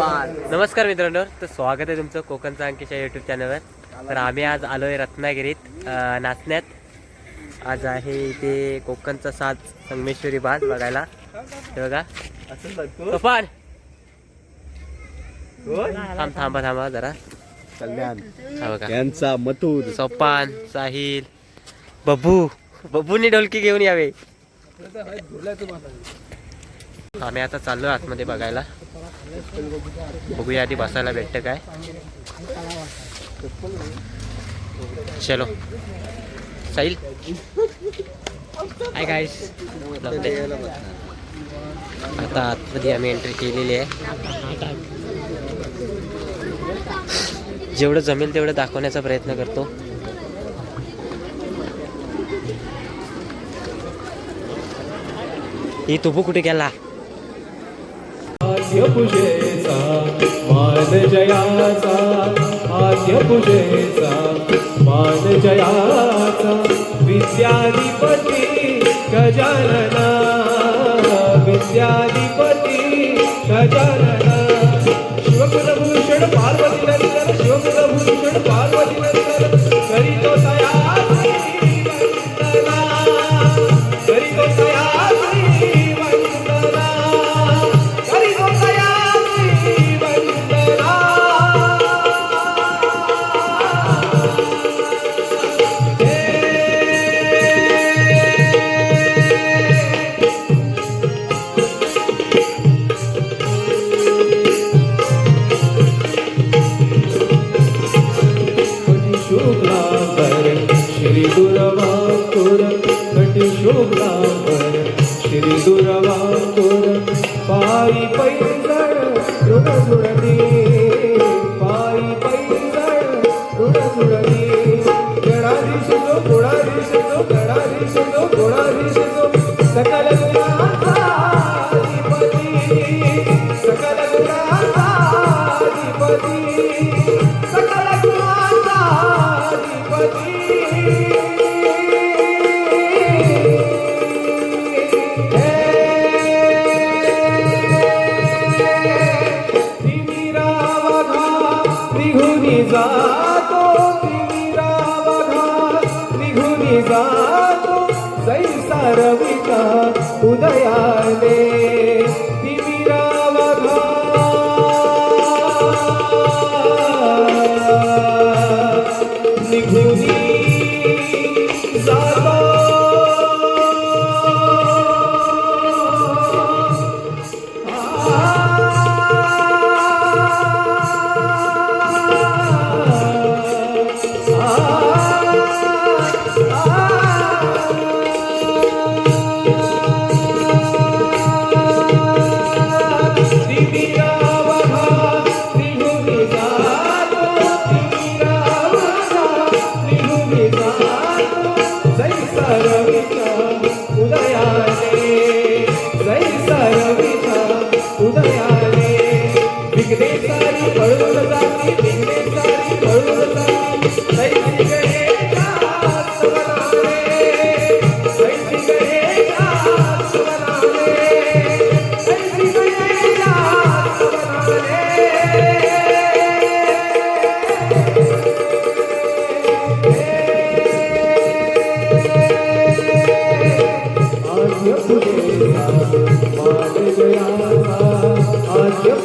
नमस्कार मित्रांनो तर स्वागत आहे तुमचं कोकणचा अंकिश यूट्यूब चॅनलवर तर आम्ही आज आलो आहे रत्नागिरीत नाचण्यात. आज आहे इथे कोकणचा साज संगमेश्वरी बाज बघायला. हे बघा. तुफान थांब थांबा थांबा जरा. कल्याण. बघा. यांचा मथुर. सोपान साहिल बब्बू बब्बूनी ढोलकी घेऊन यावे. आम्ही आता चाललो आतमध्ये बघायला. बघूया आधी बसायला भेटतं काय. चलो. साईल काय गाईस आता आतमध्ये आम्ही एंट्री केलेली आहे. जेवढं जमेल तेवढं दाखवण्याचा प्रयत्न करतो. ही तुबू कुठे गेला. आद्य पूजेचा मान जयाचा आद्य पूजेचा मान जयाचा विद्याधिपती गजानना विद्याधिपती गजानना.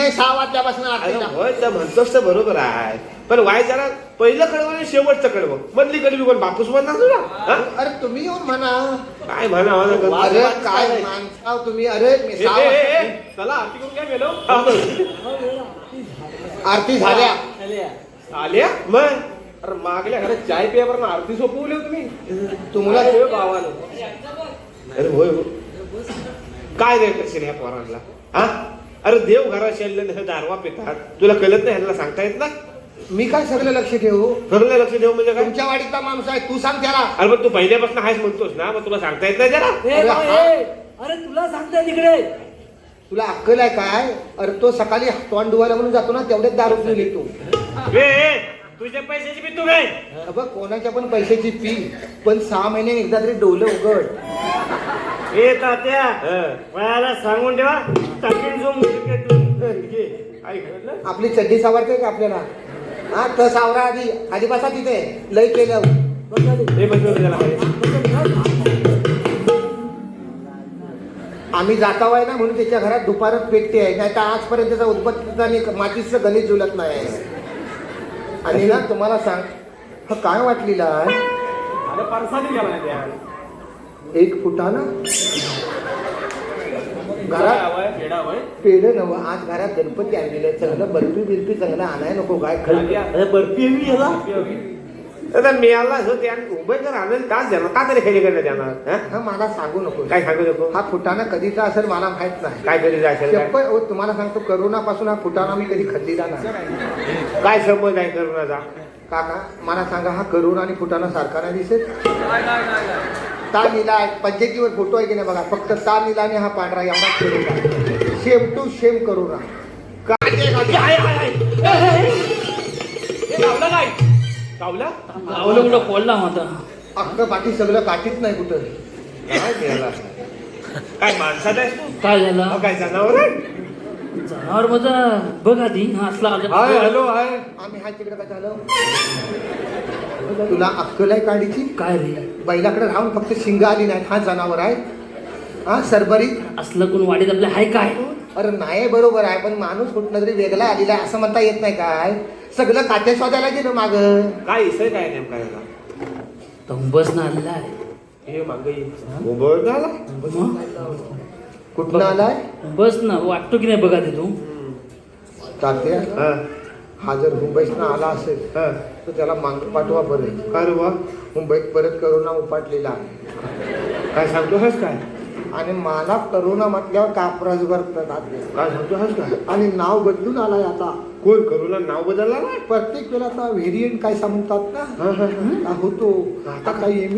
आहे सहा वाजल्यापासून अरे आरतीला. होय तर म्हणतोस तर बरोबर आहे. पण वाय जरा पहिलं कडवं आणि शेवटचं कडवं मधली कडवी कोण बापूस म्हणणार तुला? हा? अरे तुम्ही येऊन म्हणा. काय म्हणा म्हणा करतो. अरे काय माणसाव तुम्ही? अरे मी ए, सहा ए, ए, वाजता- ए, चला आरती करून काय गेलो आरती झाल्या. आल्या मग? अरे मागल्या घरात चाय प्यावर आरती सोपवली हो तुम्ही तुम्हाला काय रे भावानो? अरे होय हो काय रे करशील ह्या पोरांना? हा? अरे देव घरात शेडले दारवा पितात. तुला कळत नाही ह्याला सांगता येत ना? मी काय सगळं लक्ष ठेवू? ठरलं लक्ष देऊ म्हणजे काय? तुमच्या वाडीचा माणूस आहे तू सांग त्याला. अरे मग तू पहिल्यापासून आहेस म्हणतोस ना मग तुला सांगता येत नाही ए, अरे तुला सांगताय तिकडे तुला अक्कल आहे काय? अरे तो सकाळी तोंड धुवायला म्हणून जातो ना तेवढ्याच दारू पिऊन येतो. ए, ए, तुझ्या पैशाची मी तू काय? बघ कोणाच्या पण पैशाची पी. पण सहा महिने एकदा तरी डोलं उघड. ए तात्या मला सांगून ठेवा टाकीन जो मुलगा आपली चड्डी सावरते का आपल्याला? हा तर सावरा आधी आधी बसा तिथे लय केलं. हे. आम्ही जाता आहे ना म्हणून त्याच्या घरात दुपारच पेटते आहे. नाही तर आजपर्यंत त्याचा उत्पत्तीचा आणि मातीचं गणित जुलत नाही आहे. आणि ना तुम्हाला सांग हा काय वाटलेला आहे अरे परसादी गेला नाही त्या. एक फुटानं घरात. पेलं नव. आज घरात गणपती आणलेलं चांगलं बर्फी बिर्फी चांगलं आणाय नको काय. अरे बर्फी मी याला? मिळाला असं त्या मुंबईकर आनंद तास देणार का तरी खेळी करण्यात येणार? मला सांगू नको. काय सांगू नको? हा फुटाणा कधीचा असेल मला माहीत नाही. काय कधी जायचं काय? चप्पल हो, तुम्हाला सांगतो करोनापासून हा फुटाणा मी कधी खाल्लेला नाही. काय संबंध आहे करुणाचा काका मला सांगा हा करोना आणि फुटाणा सारखा नाही दिसत ता नीला आहे. पंचायतीवर फोटो आहे की नाही बघा. फक्त ता नीला आणि हा पांढरा एवढा करोना सेम टू सेम कुठं फोडला होता अख्खं बाकी सगळं काठीच नाही कुठं. काय मिळाला काय माणसात काय झालं? काय जनावर आहे जनावर माझा बघ आधी हा असला हाय हॅलो हाय. आम्ही हा तिकडे काय झालं? तुला अक्कल आहे काडीची? काय रे? बैलाकडे राहून फक्त शिंग आली नाहीत हा जनावर आहे. हा सरबरीत? असलं कोण वाडीत आपल्या हाय काय? अरे नाही बरोबर आहे पण माणूस कुठनं तरी वेगळा आलेला आहे असं म्हणता येत नाही काय. सगळं काट्या शोधायला गेलो माग. काय इसय काय नेमका याला तंबस ना आलेला आहे. हे मागे उभं झाला. मग? कुठनं आलाय बस ना वाटतो की नाही बघा ते तू. तात्या हा. हा जर मुंबईतनं आला असेल हा. तर त्याला मांग पाठवा परत काय रे बा मुंबईत परत करोना उपाटलेला आहे. काय सांगतो हस काय? आणि मला करोना म्हटल्यावर कापराज करतात आत्या. काय सांगतो हस काय? आणि नाव बदलून आलाय आता. कोण? करूला नाव बदलला ना? प्रत्येक वेळा आता व्हेरियंट काय सांगतात ना? हा, हा, हा. होतो. आता काही एम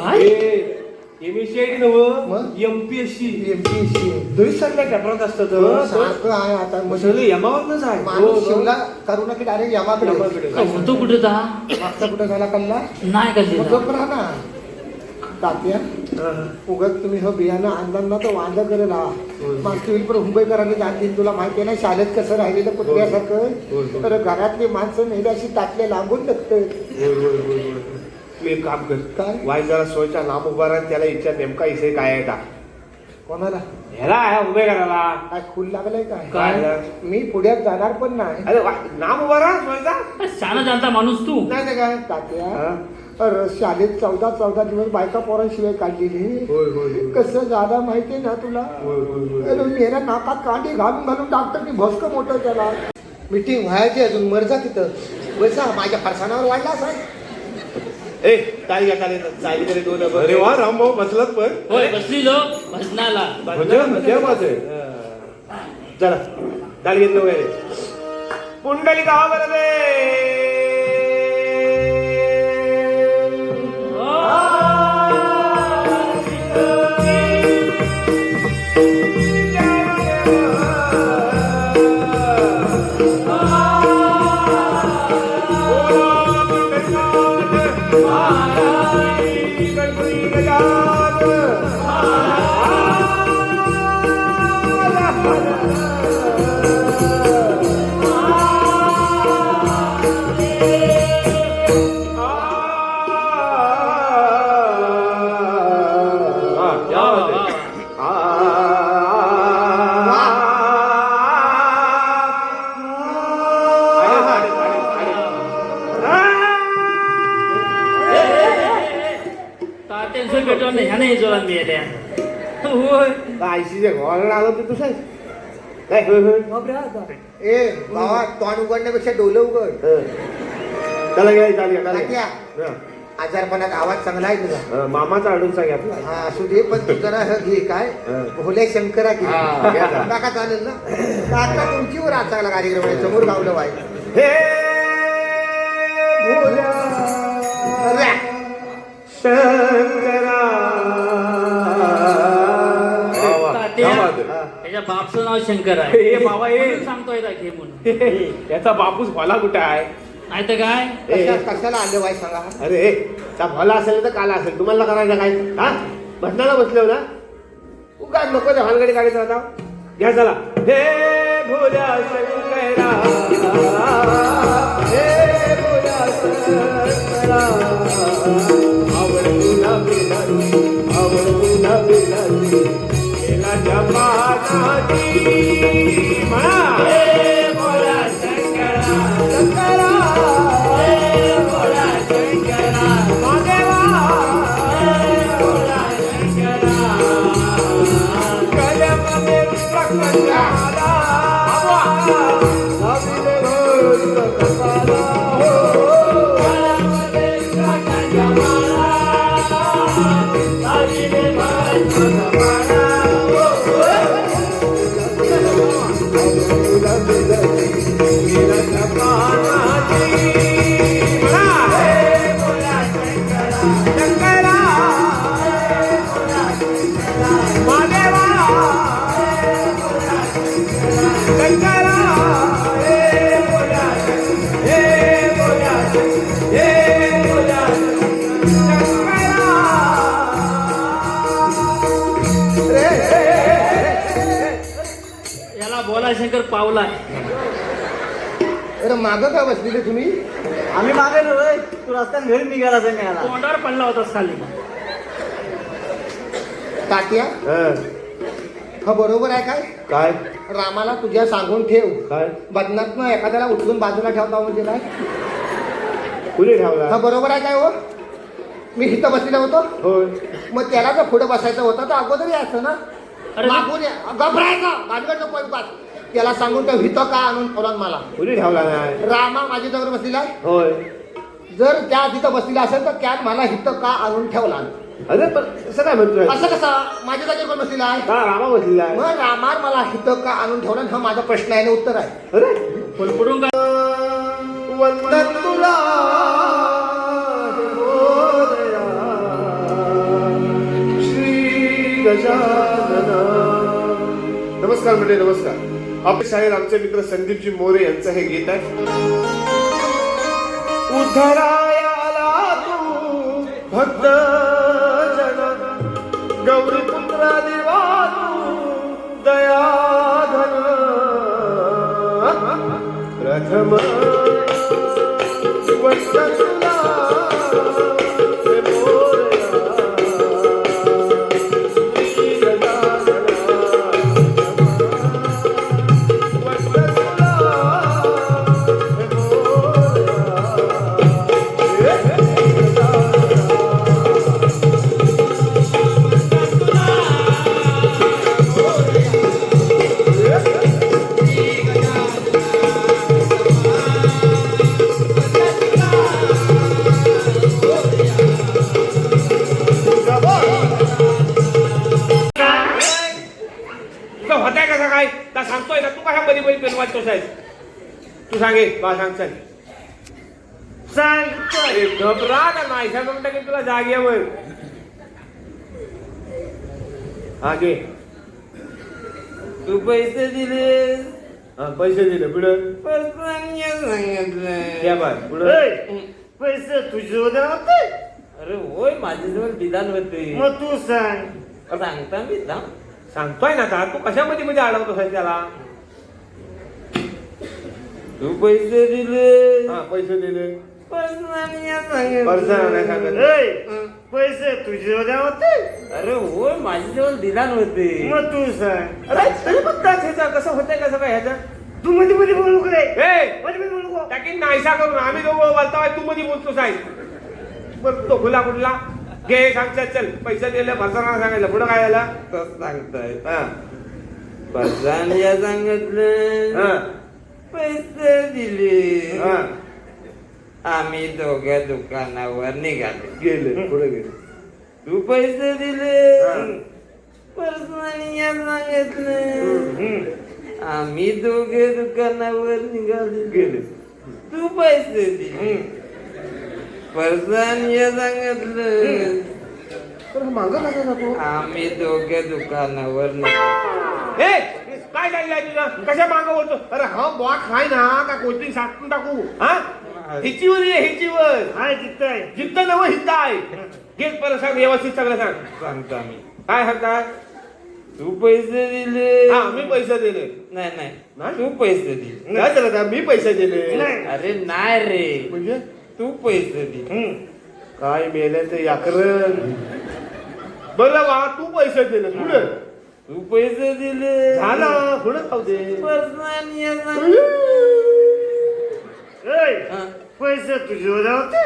आय टी एमएससीआयटी नव मग? MPSC M P S C तरी सगळ्या पेपरात असतात सारखं आहे आता. मग सगळं यमावरच आहे. माणूस शिवला करोना की डायरेक्ट यामाकडे. यमाकडे. काय होतो कुठे मागचा कुठं झाला कल्ला? नाही का मग गप्प राहा ना. तात्या उगत तुम्ही हो बियाणं आणलं ना तर वांद करेल हा मागच्या वेळी पण मुंबईकरांनी जाणतील तुला माहिती आहे ना शाळेत कसं राहिलेलं होय, कुत्र्यासारखं. तर घरातली माणसं नेली अशी ताटले लांबून टाकतात तू एक काम कर. काय? वाय जरा सोयच्या लांब उभा राहा त्याला इच्छा नेमका इथे काय आहे का कोणाला? ह्याला आहे उभे करायला. काय खूल लागलंय काय? काय? मी पुण्यात जाणार पण नाही. अरे वा- नाम उभा राहा सोयचा. शाना जाणता माणूस तू. नाही नाही काय तात्या. अरे शाळेत चौदा चौदा दिवस बायका पोरांशिवाय काढलेली. होय होय होय. कसं झालं माहितीये ना तुला? होय, होय, होय. अरे मेरा नाकात कांडी घालून घालून टाकतं की भस्क मोठं त्याला मिटिंग व्हायची अजून मरजा तिथं. बसा माझ्या फरसाणावर वाढला साहेब ए काय चाली तरी दोन अरे वा रामभाऊ बसलात पण? होय बसली लो भजनाला. क्या बात आहे? चला चाल घेतलं वगैरे पुंडली गावा बरं तोंड उघडण्यापेक्षा डोलं उघड. त्याला घ्या चाल घ्या त्याला तात्या. घ्या. आजारपणात आवाज चांगला आहे तुझा. हा, मामाचा अडूनचा घेतला हा असू दे पण तू जरा हे घे काय? हा. भोले शंकरा घे. हा, घ्या. काका चालेल ना? काका तुमचीवर आज चांगला कार्यक्रम आहे समोर गावलं वाय हे भोल्या शंकरा. बापचं नाव शंकर आहे. हे बाबा, हे. म्हणून सांगतोय ना घे म्हणून. याचा बापूस भला कुठे आहे? नाही तर काय? कशा- कशाला आलं वाय सांगा? अरे त्या भला असेल तर काला असेल. तुम्हाला करायचं काय? हा? भजनाला बसले हो ना? उगा नको त्या भानगडी काढत राहता घ्या चला. हे भोल्या शंकरा. हे भोल्या शंकरा. आवड तुला बेलाची आवड तुला बेलाची बेलाच्या शंकर पावलाय अरे माग का बसलेले तुम्ही? आम्ही मागायलो रे. तू रस्त्यात घरी निघाला असं मिळाला तोंडावर पडला होता खाली. तात्या? हा बरोबर आहे काय? काय? रामाला तुझ्या सांगून ठेव. काय? बदनात ना एखाद्याला उचलून बाजूला ठेवता म्हणजे काय कुणी हा ठेवला बरोबर आहे काय हो? मी इथं बसलेला होतो. होय. मग त्याला जर पुढे बसायचं होतं तर अगोदर यायचं ना? अरे मागून या- घबरायचं. भानगड नको. त्याला सांगून ठेव हिथं का आणून ठेवला मला? कुणी ठेवला नाही रामा माझ्या जवळ बसलेला आहे. होय. जर त्या तिथं बसलेला असेल तर त्यात मला हिथं का आणून ठेवला अरे पण असं काय म्हणतोय? असं कसं? माझ्या जागेवर कोण बसलेला आहे? का रामा बसलेला आहे. मग रामार मला हिथं का आणून ठेवला हा माझा प्रश्न आहे उत्तर आहे. अरे! वंदन तुला. मोरया, श्री गजानन. नमस्कार म्हणजे नमस्कार. आपले शाहीर आमचे मित्र संदीपजी मोरे यांचं हे गीत आहे. उद्धरायाला तू भक्त गौरी पुत्र देवा तू दयाधन। प्रथम वंदन। ना तू कशा मध्ये मध्ये पेनवाच आहेस तू सांगे बा सांग सांगतोय घबरा का नाही सांग म्हणता की तुला जागेवर घे. तू पैसे दिले. हा पैसे दिले पुढं. सांगितलं द्या बाय पुढं पैसे तुझे होते? अरे होय माझ्याजवळ दिदान होते. मग तू सांग. सांगता मी सांगतोय ना का तू कशा मध्ये अडवतोस त्याला? तू पैसे दिले. हा पैसे दिले. नाही सांगत. पैसे तुझे होते होते. अरे होय माझ्याजवळ दिदान होते मग तू सांग. अरे तरी पण ह्याचं कसं होतंय कसं काय ह्याचं? तू मध्ये मध्ये बोलू रे? ए! मध्ये मध्ये बोलू नको. टाकीन नाहीसा करून आम्ही दोघं बोलताय तू मध्ये बोलतोस आहे बरं तो खुला कुठला? घे सांगतात चल. पैसे दिले फसवणार सांगायला पुढं काय झालं? तसं सांगताय हा. पर्सनल सांगितलं. हा. पैसे दिले. हा. आम्ही दोघं दुकानावर निघाले. गेले पुढे गेले. तू पैसे दिले. पर्सनली या सांगितलं. आम्ही दोघे दुकानावर निघाले. गेले. तू पैसे दिले. पर्सन या सांगितलं. तर माग कसा जातो आम्ही दोघे दुकानावर निघाले. काय चाललंय तुझं? कशा मागं बोलतो अरे हा बॉक हाय ना का कोणती साठून टाकू? हा? हिचीवर ये हिचीवर. हाय तिथं आहे जिद्द नव हिद्द आहे घे परत सांग व्यवस्थित सगळं सांग. सांगतो आम्ही. काय सांगता तू पैसे दिले. हा मी पैसे दिले. नाही नाही? नाही? तू पैसे दिले काय झालं? मी पैसे दिले. अरे नाही रे. म्हणजे? तू पैसे दिले काय मेले ते याकरण बरं वा तू पैसे दिले पुढे. तू पैसे दिले. झाला पुढे खाऊ दे. पैसे तुझे होते.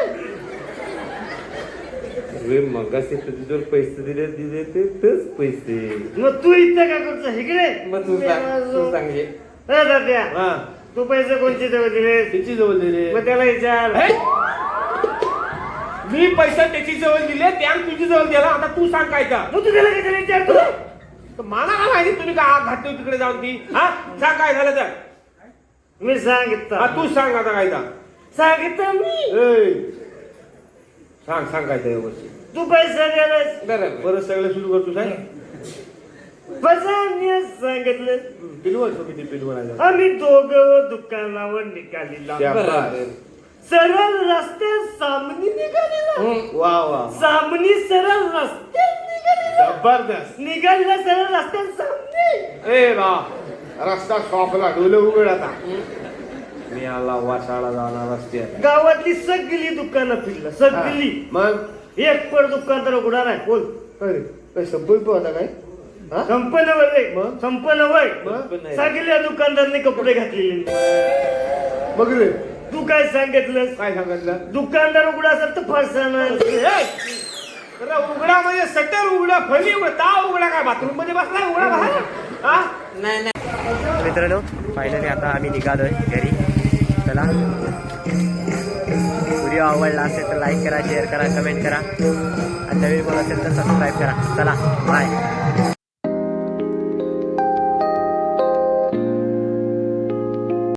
अरे मगाशी तुझ्यावर पैसे दिले दिले ते तेच पैसे. मग तू इथं काय करतो इकडे? मग तू सांग तू पैसे कोणचे देऊ दिले? त्याची जवळ दिले. मग त्याला विचार? मी पैसे त्याची जवळ दिले त्या तुझी जवळ दिला. आता तू सांग काय का मग तू त्याला काय त्याला विचार तू तर मला काय माहिती तुम्ही का आग घातली तिकडे जाऊन ती? हा? सांग काय झालं तर. मी हा सांगितलं तू सांग आता काय का सांगितलं मी. ए, सांग सांग काय त्या गोष्टी तू पैसे बरोबर परत सगळं सुरू करतो साहेब. पैसा सांगितलं. पिलवर तो किती पिलवर आम्ही दोघं दुकानावर निघालेला. बरोबर सरळ रस्ते सामनी निघालेला. वा वा सामनी सरळ रस्ते जबरदस्त. निघालेला सरळ रस्ते सामने. ए बा रस्ता शॉपला डोले उघड आता. मी आला वासाळा जाणार रस्त्यात. गावातली सगळी दुकानं फिरलं सगळी. मग? एक पण दुकानदार उघडा नाही. बोल. अरे काय संपर्क होता काय? हा? संपन्न वय मग? संपन्न वय. मग? सगळ्या दुकानदारांनी कपडे घातलेले. बघ रे? तू काय सांगितलं काय सांगितलं? दुकानदार उघडा असेल तर अरे उघडा म्हणजे सटर उघडा फली उघडा ता उघडा काय? बाथरूममध्ये बसला उघडा हा? नाही नाही. मित्रांनो फायनली आता आम्ही निघालोय घरी. चला. व्हिडिओ आवडला असेल तर लाईक करा शेअर करा कमेंट करा. आणि नवीन कोण असेल तर सबस्क्राईब करा. चला बाय